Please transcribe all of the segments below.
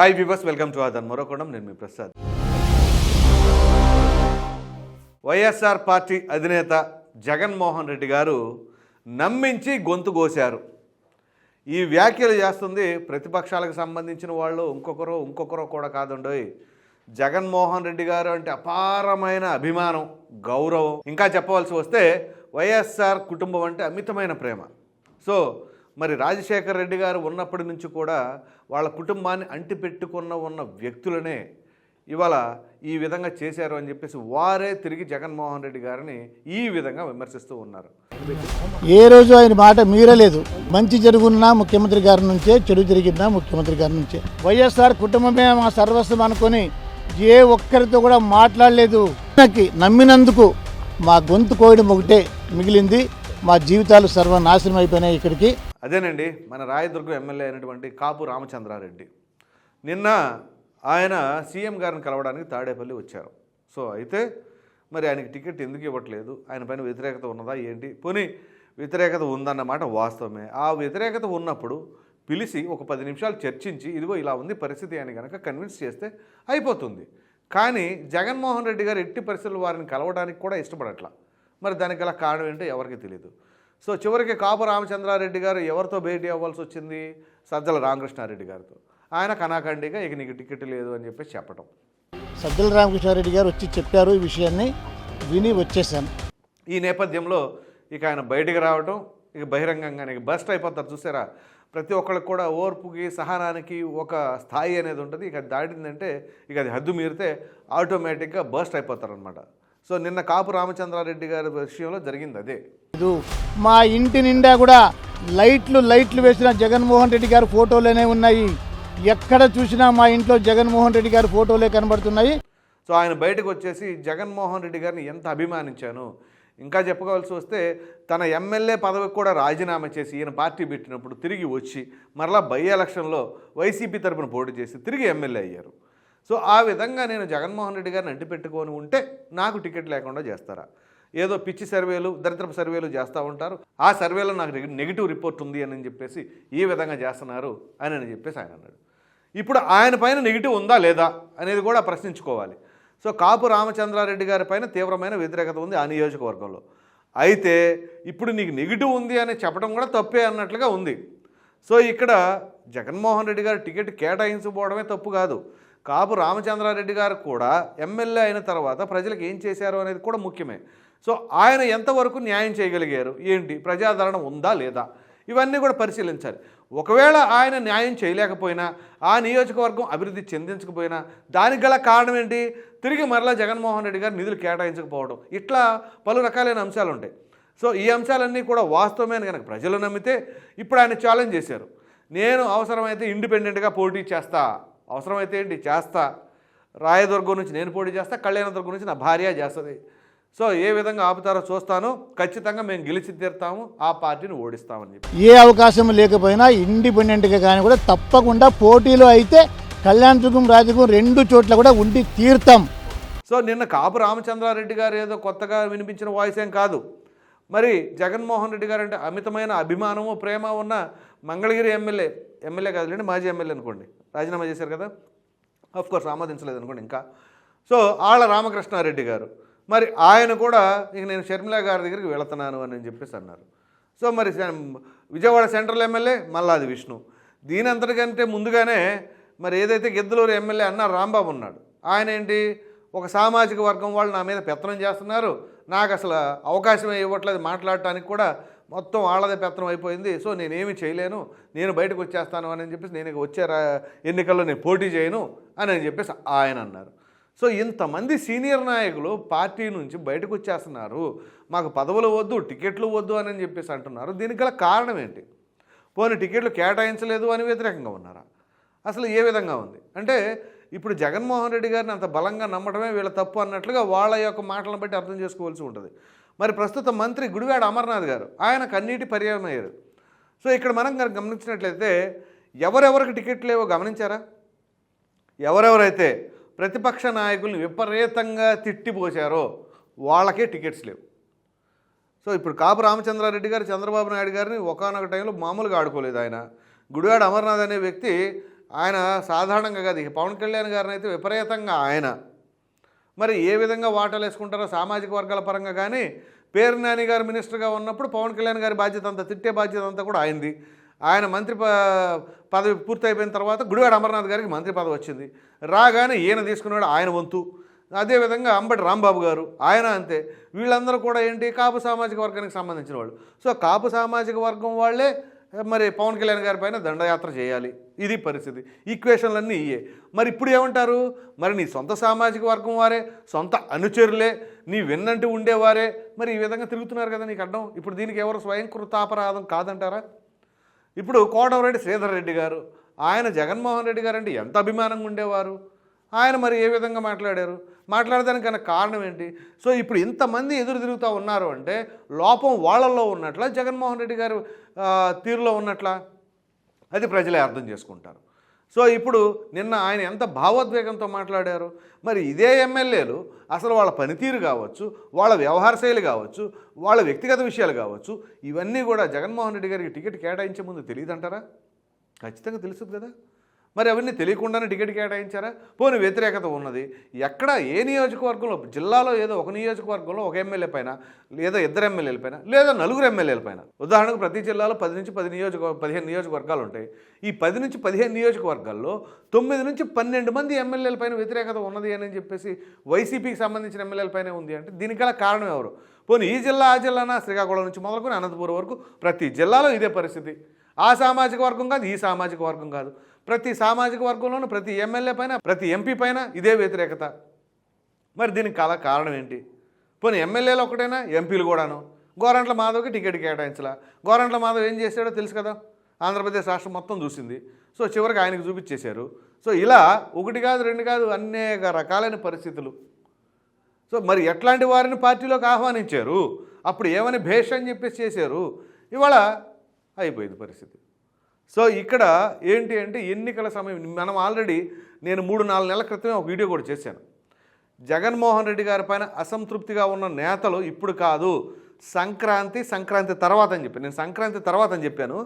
Hi viewers welcome to ఆదన్ మరొకడం నేను మీ ప్రసాద్. వైఎస్ఆర్ పార్టీ అధినేత జగన్మోహన్ రెడ్డి గారు నమ్మించి గొంతు కోశారు. ఈ వ్యాఖ్యలు చేస్తుంది ప్రతిపక్షాలకు సంబంధించిన వాళ్ళు. ఇంకొకరు ఇంకొకరు కూడా కాదండోయ్. జగన్మోహన్ రెడ్డి గారు అంటే అపారమైన అభిమానం గౌరవం. ఇంకా చెప్పవలసి వస్తే వైఎస్ఆర్ కుటుంబం అంటే అమితమైన ప్రేమ. సో మరి రాజశేఖర్ రెడ్డి గారు ఉన్నప్పటి నుంచి కూడా వాళ్ళ కుటుంబాన్ని అంటిపెట్టుకున్న ఉన్న వ్యక్తులనే ఇవాళ ఈ విధంగా చేశారు అని చెప్పేసి వారే తిరిగి జగన్మోహన్ రెడ్డి గారిని ఈ విధంగా విమర్శిస్తూ ఉన్నారు. ఏ రోజు ఆయన మాట మీరలేదు. మంచి జరుగున్నా ముఖ్యమంత్రి గారి నుంచే చెడు జరిగినా ముఖ్యమంత్రి గారి నుంచే. వైఎస్ఆర్ కుటుంబమే మా సర్వస్వం అనుకొని ఏ ఒక్కరితో కూడా మాట్లాడలేదు. నాకు నమ్మినందుకు మా గొంతు కోయడం ఒకటే. మిగిలింది మా జీవితాలు సర్వనాశనం అయిపోయినాయి ఇక్కడికి. అదేనండి మన రాయదుర్గం ఎమ్మెల్యే అయినటువంటి కాపు రామచంద్రారెడ్డి. నిన్న ఆయన సీఎం గారిని కలవడానికి తాడేపల్లి వచ్చారు. సో అయితే మరి ఆయనకి టికెట్ ఎందుకు ఇవ్వట్లేదు? ఆయన పైన వ్యతిరేకత ఉన్నదా ఏంటి? పోనీ వ్యతిరేకత ఉందన్నమాట వాస్తవమే. ఆ వ్యతిరేకత ఉన్నప్పుడు పిలిచి ఒక పది నిమిషాలు చర్చించి ఇదిగో ఇలా ఉంది పరిస్థితి అని కనుక కన్విన్స్ చేస్తే అయిపోతుంది. కానీ జగన్మోహన్ రెడ్డి గారు ఎట్టి పరిస్థితులు వారిని కలవడానికి కూడా ఇష్టపడట్లా. మరి దానికి గల కారణం ఏంటో ఎవరికి తెలియదు సో చివరికి కాపు రామచంద్రారెడ్డి గారు ఎవరితో భేటీ అవ్వాల్సి వచ్చింది? సజ్జల రామకృష్ణారెడ్డి గారితో. ఆయన కనాకండిగా ఇక నీకు టికెట్ లేదు అని చెప్పేసి చెప్పటం. సజ్జల రామకృష్ణారెడ్డి గారు వచ్చి చెప్పారు ఈ విషయాన్ని. విని వచ్చేసాను ఈ నేపథ్యంలో ఇక ఆయన బయటికి రావటం ఇక బహిరంగంగా ఇక బస్ట్ అయిపోతారు చూసారా? ప్రతి ఒక్కరికి కూడా ఓర్పుకి సహనానికి ఒక స్థాయి అనేది ఉంటుంది. ఇక దాటిందంటే ఇక అది హద్దు మీరితే ఆటోమేటిక్గా బస్ట్ అయిపోతారనమాట సో నిన్న కాపు రామచంద్రారెడ్డి గారి విషయంలో జరిగింది అదే. లేదు మా ఇంటి నిండా కూడా లైట్లు లైట్లు వేసిన జగన్మోహన్ రెడ్డి గారి ఫోటోలనే ఉన్నాయి. ఎక్కడ చూసినా మా ఇంట్లో జగన్మోహన్ రెడ్డి గారి ఫోటోలే కనబడుతున్నాయి. సో ఆయన బయటకు వచ్చేసి జగన్మోహన్ రెడ్డి గారిని ఎంత అభిమానించాను? ఇంకా చెప్పుకోవాల్సి వస్తే తన ఎమ్మెల్యే పదవికి కూడా రాజీనామా చేసి ఈయన పార్టీ పెట్టినప్పుడు తిరిగి వచ్చి మరలా బై ఎలక్షన్లో వైసీపీ తరపున పోటీ చేసి తిరిగి ఎమ్మెల్యే అయ్యారు. సో ఆ విధంగా నేను జగన్మోహన్ రెడ్డి గారిని అంటిపెట్టుకొని ఉంటే నాకు టికెట్ లేకుండా చేస్తారా? ఏదో పిచ్చి సర్వేలు దరిద్రపు సర్వేలు చేస్తూ ఉంటారు. ఆ సర్వేలో నాకు నెగిటివ్ రిపోర్ట్ ఉంది అని చెప్పేసి ఈ విధంగా చేస్తున్నారు అని అని చెప్పేసి ఆయన అన్నాడు. ఇప్పుడు ఆయన పైన నెగిటివ్ ఉందా లేదా అనేది కూడా ప్రశ్నించుకోవాలి. సో కాపు రామచంద్రారెడ్డి గారి పైన తీవ్రమైన వ్యతిరేకత ఉంది ఆ నియోజకవర్గంలో. అయితే ఇప్పుడు నీకు నెగిటివ్ ఉంది అని చెప్పడం కూడా తప్పే అన్నట్లుగా ఉంది. సో ఇక్కడ జగన్మోహన్ రెడ్డి గారు టికెట్ కేటాయించకపోవడమే తప్పు కాదు. కాపు రామచంద్రారెడ్డి గారు కూడా ఎమ్మెల్యే అయిన తర్వాత ప్రజలకు ఏం చేశారు అనేది కూడా ముఖ్యమే. సో ఆయన ఎంతవరకు న్యాయం చేయగలిగారు? ఏంటి? ప్రజాదరణ ఉందా లేదా? ఇవన్నీ కూడా పరిశీలించాలి. ఒకవేళ ఆయన న్యాయం చేయలేకపోయినా ఆ నియోజకవర్గం అభివృద్ధి చెందించకపోయినా దానికి గల కారణం ఏంటి? తిరిగి మరలా జగన్మోహన్ రెడ్డి గారు నిధులు కేటాయించకపోవడం. ఇట్లా పలు రకాలైన అంశాలు ఉంటాయి. సో ఈ అంశాలన్నీ కూడా వాస్తవమైన కనుక ప్రజలు నమ్మితే ఇప్పుడు ఆయన ఛాలెంజ్ చేశారు. నేను అవసరమైతే ఇండిపెండెంట్గా పోటీ చేస్తా. అవసరమైతే ఏంటి? చేస్తా. రాయదుర్గం నుంచి నేను పోటీ చేస్తా కళ్యాణదుర్గం నుంచి నా భార్య చేస్తుంది. సో ఏ విధంగా ఆపుతారో చూస్తాను. ఖచ్చితంగా మేము గెలిచి తీరుతాము ఆ పార్టీని ఓడిస్తామని చెప్పి. ఏ అవకాశం లేకపోయినా ఇండిపెండెంట్గా కానీ కూడా తప్పకుండా పోటీలో అయితే కళ్యాణదుర్గం రాజదుర్గం రెండు చోట్ల కూడా ఉండి తీరుతాం. సో నిన్న కాపు రామచంద్రారెడ్డి గారు ఏదో కొత్తగా వినిపించిన వాయిస్ ఏం కాదు. మరి జగన్మోహన్ రెడ్డి గారు అంటే అమితమైన అభిమానము ప్రేమ ఉన్న మంగళగిరి ఎమ్మెల్యే ఎమ్మెల్యే కాదులేండి మాజీ ఎమ్మెల్యే అనుకోండి. రాజీనామా చేశారు కదా? ఆఫ్ కోర్స్ ఆమోదించలేదు అనుకోండి ఇంకా. సో ఆళ్ళ రామకృష్ణారెడ్డి గారు. మరి ఆయన కూడా ఇక నేను షర్మిల గారి దగ్గరికి వెళుతున్నాను అని చెప్పేసి అన్నారు. సో మరి విజయవాడ సెంట్రల్ ఎమ్మెల్యే మల్లాది విష్ణు. దీని అంతటికంటే ముందుగానే మరి ఏదైతే గిద్దలూరు ఎమ్మెల్యే అన్న రాంబాబు ఉన్నాడు. ఆయన ఏంటి? ఒక సామాజిక వర్గం వాళ్ళు నా మీద పెత్తనం చేస్తున్నారు. నాకు అసలు అవకాశం ఇవ్వట్లేదు మాట్లాడటానికి కూడా మొత్తం వాళ్ళదే పెత్తనం అయిపోయింది. సో నేనేమి చేయలేను. నేను బయటకు వచ్చేస్తాను అని చెప్పేసి నేను వచ్చే ఎన్నికల్లో నేను పోటీ చేయను అని అని చెప్పేసి ఆయన అన్నారు. సో ఇంతమంది సీనియర్ నాయకులు పార్టీ నుంచి బయటకు వచ్చేస్తున్నారు. మాకు పదవులు వద్దు టికెట్లు వద్దు అని చెప్పేసి అంటున్నారు. దీనికి గల కారణం ఏంటి? పోనీ టికెట్లు కేటాయించలేదు అని వ్యతిరేకంగా ఉన్నారా? అసలు ఏ విధంగా ఉంది? అంటే ఇప్పుడు జగన్మోహన్ రెడ్డి గారిని అంత బలంగా నమ్మడమే వీళ్ళ తప్పు అన్నట్లుగా వాళ్ళ యొక్క మాటలను బట్టి అర్థం చేసుకోవాల్సి ఉంటుంది. మరి ప్రస్తుత మంత్రి గుడివాడ అమర్నాథ్ గారు ఆయన కన్నీటి పర్యాయం అయ్యారు. సో ఇక్కడ మనం కనుక గమనించినట్లయితే ఎవరెవరికి టికెట్ లేవో గమనించారా? ఎవరెవరైతే ప్రతిపక్ష నాయకుల్ని విపరీతంగా తిట్టిపోశారో వాళ్ళకే టికెట్స్ లేవు. సో ఇప్పుడు కాపు రామచంద్రారెడ్డి గారు చంద్రబాబు నాయుడు గారిని ఒకనొక టైంలో మామూలుగా ఆడుకోలేదు ఆయన. గుడివాడ అమర్నాథ్ అనే వ్యక్తి ఆయన సాధారణంగా కాదు పవన్ కళ్యాణ్ గారిని అయితే విపరీతంగా ఆయన మరి ఏ విధంగా వాటాలు వేసుకుంటారో సామాజిక వర్గాల పరంగా కానీ పేరు నాని గారు మినిస్టర్గా ఉన్నప్పుడు పవన్ కళ్యాణ్ గారి బాధ్యత అంతా తిట్టే బాధ్యత అంతా కూడా ఆయనది ఆయన మంత్రి ప- పదవి పూర్తయిపోయిన తర్వాత గుడివాడ అమర్నాథ్ గారికి మంత్రి పదవి వచ్చింది. రాగానే ఈయన తీసుకున్నాడు ఆయన వంతు. అదేవిధంగా అంబటి రాంబాబు గారు ఆయన అంతే. వీళ్ళందరూ కూడా ఏంటి కాపు సామాజిక వర్గానికి సంబంధించిన వాళ్ళు. సో కాపు సామాజిక వర్గం వాళ్ళే మరి పవన్ కళ్యాణ్ గారి పైన దండయాత్ర చేయాలి. ఇది పరిస్థితి. ఈక్వేషన్లన్నీ ఇయే మరి ఇప్పుడు ఏమంటారు? మరి నీ సొంత సామాజిక వర్గం వారే సొంత అనుచరులే నీ విన్నంటూ ఉండేవారే. మరి ఈ విధంగా తిరుగుతున్నారు కదా నీకు అడ్డం ఇప్పుడు దీనికి ఎవరు స్వయంకృతాపరాధం కాదంటారా? ఇప్పుడు కోటమరెడ్డి శ్రీధర్ రెడ్డి గారు ఆయన జగన్మోహన్ రెడ్డి గారు అంటే ఎంత అభిమానంగా ఉండేవారు? ఆయన మరి ఏ విధంగా మాట్లాడారు? మాట్లాడడానికి గల కారణం ఏంటి? సో ఇప్పుడు ఇంతమంది ఎదురు తిరుగుతూ ఉన్నారు అంటే లోపం వాళ్ళల్లో ఉన్నట్ల జగన్మోహన్ రెడ్డి గారు తీరులో ఉన్నట్లా? అది ప్రజలే అర్థం చేసుకుంటారు. సో ఇప్పుడు నిన్న ఆయన ఎంత భావోద్వేగంతో మాట్లాడారు? మరి ఇదే ఎమ్మెల్యేలు అసలు వాళ్ళ పనితీరు కావచ్చు వాళ్ళ వ్యవహార శైలి కావచ్చు వాళ్ళ వ్యక్తిగత విషయాలు కావచ్చు ఇవన్నీ కూడా జగన్మోహన్ రెడ్డి గారికి టికెట్ కేటాయించే ముందు తెలియదంటారా? ఖచ్చితంగా తెలుస్తుంది కదా. మరి అవన్నీ తెలియకుండానే టికెట్ కేటాయించారా? పోనీ వ్యతిరేకత ఉన్నది. ఎక్కడ ఏ నియోజకవర్గంలో జిల్లాలో ఏదో ఒక నియోజకవర్గంలో ఒక ఎమ్మెల్యే పైన లేదా ఇద్దరు ఎమ్మెల్యేల పైన లేదా నలుగురు ఎమ్మెల్యేల పైన. ఉదాహరణకు ప్రతి జిల్లాలో పది నుంచి పది నియోజక పదిహేను నియోజకవర్గాలు ఉంటాయి. ఈ పది నుంచి పదిహేను నియోజకవర్గాల్లో తొమ్మిది నుంచి పన్నెండు మంది ఎమ్మెల్యేల పైన వ్యతిరేకత ఉన్నది అని చెప్పేసి వైసీపీకి సంబంధించిన ఎమ్మెల్యేల పైన ఉంది అంటే దీనికలా కారణం ఎవరు? పోనీ ఈ జిల్లా ఆ జిల్లానా? శ్రీకాకుళం నుంచి మొదలుకొని అనంతపురం వరకు ప్రతి జిల్లాలో ఇదే పరిస్థితి. ఆ సామాజిక వర్గం కాదు ఈ సామాజిక వర్గం కాదు. ప్రతి సామాజిక వర్గంలోనూ ప్రతి ఎమ్మెల్యే పైన ప్రతి ఎంపీ పైన ఇదే వ్యతిరేకత. మరి దీనికి కల కారణం ఏంటి? పోనీ ఎమ్మెల్యేలు ఒకటైనా? ఎంపీలు కూడాను. గోరంట్ల మాధవ్కి టికెట్ కేటాయించలా. గోరంట్ల మాధవ్ ఏం చేశాడో తెలుసు కదా? ఆంధ్రప్రదేశ్ రాష్ట్రం మొత్తం చూసింది. సో చివరికి ఆయనకు చూపించేశారు. సో ఇలా ఒకటి కాదు రెండు కాదు అనేక రకాలైన పరిస్థితులు. సో మరి ఎట్లాంటి వారిని పార్టీలోకి ఆహ్వానించారు? అప్పుడు ఏమని భేష్ అని చెప్పేసి చేశారు? ఇవాళ అయిపోయింది పరిస్థితి. సో ఇక్కడ ఏంటి అంటే ఎన్నికల సమయం మనం ఆల్రెడీ నేను మూడు నాలుగు నెలల క్రితమే ఒక వీడియో కూడా చేశాను. జగన్మోహన్ రెడ్డి గారి పైన అసంతృప్తిగా ఉన్న నేతలు ఇప్పుడు కాదు సంక్రాంతి సంక్రాంతి తర్వాత అని చెప్పాను నేను సంక్రాంతి తర్వాత అని చెప్పాను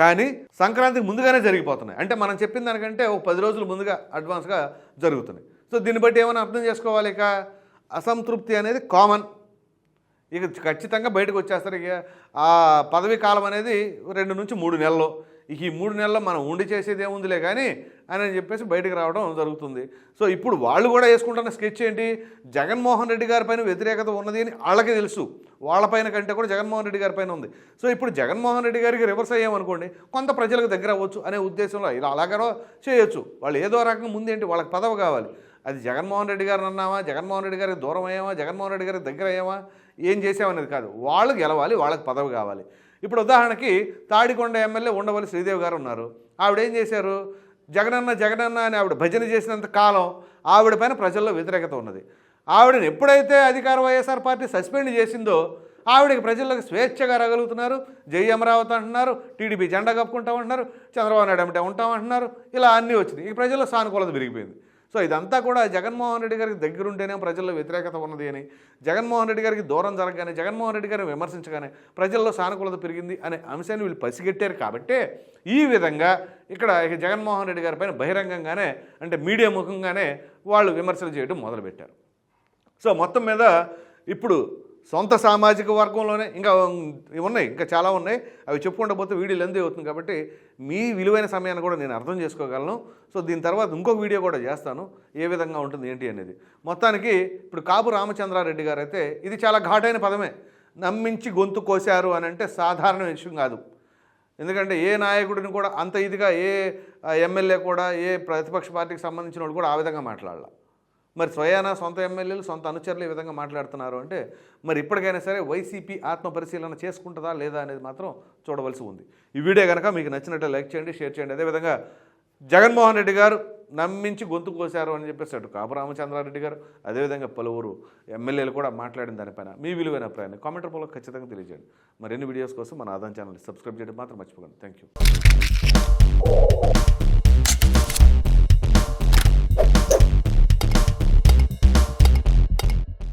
కానీ సంక్రాంతికి ముందుగానే జరిగిపోతున్నాయి. అంటే మనం చెప్పిన దానికంటే ఒక పది రోజులు ముందుగా అడ్వాన్స్గా జరుగుతున్నాయి. సో దీన్ని బట్టి ఏమైనా అర్థం చేసుకోవాలి ఇక? అసంతృప్తి అనేది కామన్ ఇక ఖచ్చితంగా బయటకు వచ్చేస్తారు. ఇక ఆ పదవీ కాలం అనేది రెండు నుంచి మూడు నెలలు. ఇక ఈ మూడు నెలల్లో మనం ఉండి చేసేది ఏముందిలే కానీ అని చెప్పేసి బయటకు రావడం జరుగుతుంది. సో ఇప్పుడు వాళ్ళు కూడా వేసుకుంటున్న స్కెచ్ ఏంటి? జగన్మోహన్ రెడ్డి గారి పైన వ్యతిరేకత ఉన్నది అని వాళ్ళకి తెలుసు. వాళ్ళపైన కంటే కూడా జగన్మోహన్ రెడ్డి గారి పైన ఉంది. సో ఇప్పుడు జగన్మోహన్ రెడ్డి గారికి రివర్స్ అయ్యామనుకోండి కొంత ప్రజలకు దగ్గర అవ్వచ్చు అనే ఉద్దేశంలో ఇలా అలాగనో చేయొచ్చు. వాళ్ళు ఏదో రకంగా ముందేంటి వాళ్ళకి పదవి కావాలి. అది జగన్మోహన్ రెడ్డి గారిని అన్నామా జగన్మోహన్ రెడ్డి గారికి దూరం అయ్యామా జగన్మోహన్ రెడ్డి గారికి దగ్గర అయ్యామా ఏం చేసామనేది కాదు. వాళ్ళు గెలవాలి వాళ్ళకి పదవి కావాలి. ఇప్పుడు ఉదాహరణకి తాడికొండ ఎమ్మెల్యే ఉండవల్లి శ్రీదేవి గారు ఉన్నారు. ఆవిడ ఏం చేశారు? జగనన్న జగనన్న అని ఆవిడ భజన చేసినంత కాలం ఆవిడ పైన ప్రజల్లో వ్యతిరేకత ఉన్నది. ఆవిడని ఎప్పుడైతే అధికార వైఎస్ఆర్ పార్టీ సస్పెండ్ చేసిందో ఆవిడకి ప్రజలకు స్వేచ్ఛగా రాగలుగుతున్నారు జై అమరావతి అంటున్నారు టీడీపీ జెండా కప్పుకుంటామంటున్నారు చంద్రబాబు నాయుడు అంటే ఉంటామంటున్నారు. ఇలా అన్నీ వచ్చినాయి ఈ ప్రజల్లో సానుకూలత పెరిగిపోయింది. సో ఇదంతా కూడా జగన్మోహన్ రెడ్డి గారికి దగ్గరుంటేనే ప్రజల్లో వ్యతిరేకత ఉన్నది అని జగన్మోహన్ రెడ్డి గారికి దూరం జరగగానే జగన్మోహన్ రెడ్డి గారిని విమర్శించగానే ప్రజల్లో సానుకూలత పెరిగింది అనే అంశాన్ని వీళ్ళు పసిగట్టారు కాబట్టే ఈ విధంగా ఇక్కడ జగన్మోహన్ రెడ్డి గారి పైన బహిరంగంగానే అంటే మీడియా ముఖంగానే వాళ్ళు విమర్శలు చేయడం మొదలుపెట్టారు. సో మొత్తం మీద ఇప్పుడు సొంత సామాజిక వర్గంలోనే ఇంకా ఉన్నాయి ఇంకా చాలా ఉన్నాయి. అవి చెప్పుకుంటూ పోతే వీడియో లెంత్ అవుతుంది కాబట్టి మీ విలువైన సమయాన్ని కూడా నేను అర్థం చేసుకోగలను. సో దీని తర్వాత ఇంకొక వీడియో కూడా చేస్తాను. ఏ విధంగా ఉంటుంది ఏంటి అనేది. మొత్తానికి ఇప్పుడు కాపు రామచంద్రారెడ్డి గారు అయితే ఇది చాలా ఘాటైన పదమే. నమ్మించి గొంతు కోశారు అని అంటే సాధారణ విషయం కాదు. ఎందుకంటే ఏ నాయకుడిని కూడా అంత ఇదిగా ఏ ఎమ్మెల్యే కూడా ఏ ప్రతిపక్ష పార్టీకి సంబంధించిన వాళ్ళు కూడా ఆ విధంగా మాట్లాడాల. మరి స్వయాన సొంత ఎమ్మెల్యేలు సొంత అనుచరులు ఈ విధంగా మాట్లాడుతున్నారు అంటే మరి ఇప్పటికైనా సరే వైసీపీ ఆత్మ పరిశీలన చేసుకుంటుందా లేదా అనేది మాత్రం చూడవలసి ఉంది. ఈ వీడియో కనుక మీకు నచ్చినట్టు లైక్ చేయండి షేర్ చేయండి. అదేవిధంగా జగన్మోహన్ రెడ్డి గారు నమ్మించి గొంతు కోశారు అని చెప్పేసి అటు కాపు రామచంద్రారెడ్డి గారు అదేవిధంగా పలువురు ఎమ్మెల్యేలు కూడా మాట్లాడిన దానిపైన మీ విలువైన అభిప్రాయాన్ని కామెంట్ రూపంలో ఖచ్చితంగా తెలియజేయండి. మరిన్ని వీడియోస్ కోసం మన ఆదాన్ ఛానల్ సబ్స్క్రైబ్ చేయడం మాత్రం మర్చిపోకండి. Thank you